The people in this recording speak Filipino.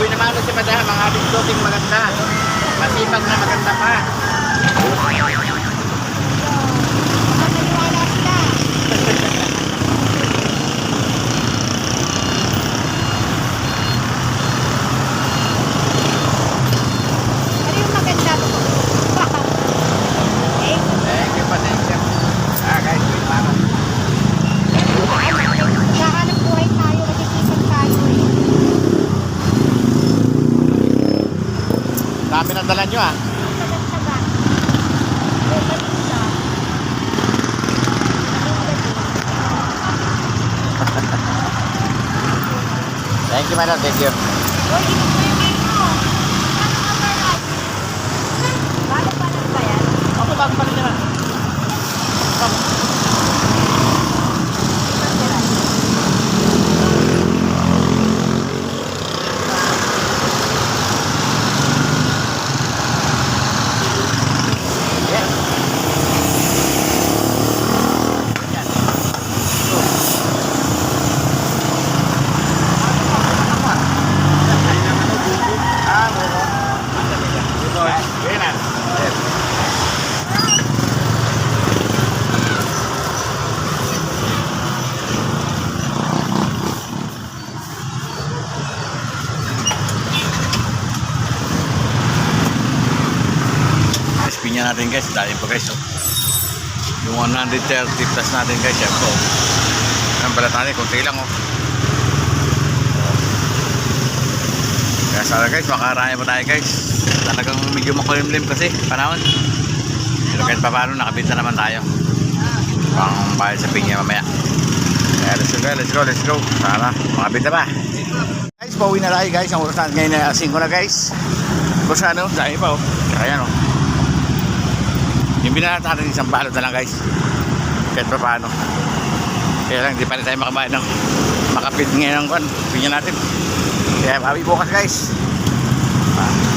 Buinamano si Madam, ang aming shooting maganda. Masipag na maganda pa. Dala nyo ah. Thank you, madam. Thank you. Uy, dito po yung game mo. Ano ka ba yan? Bago pa lang ba yan? Ako, bago pa rin naman. Yeah. Ah, meron. Ito, eh. Yan na. Niya natin guys, dahil pa guys. Oh. Yung 130 plus natin guys, yan po. Ang balat natin, kunti lang oh. Kaya sana guys, makarami pa tayo guys. Talagang medyo makulimlim kasi panahon. Pero kahit pa paano, nakabita naman tayo. Pang bayad sa pinya mamaya. Kaya let's go let's go, let's go. Sana, makabita pa. Guys, pauwi na tayo guys. Ang oras natin ngayon na 5 na guys. Kung ano, dahil pa oh. Kaya no. Yung binalata natin isang balot na lang guys. Kahit pa paano. Kaya lang, di pa rin tayo makabayad ng makapit ngayon ng kwan. Pinya natin. Kaya pawi bukas guys. Ah.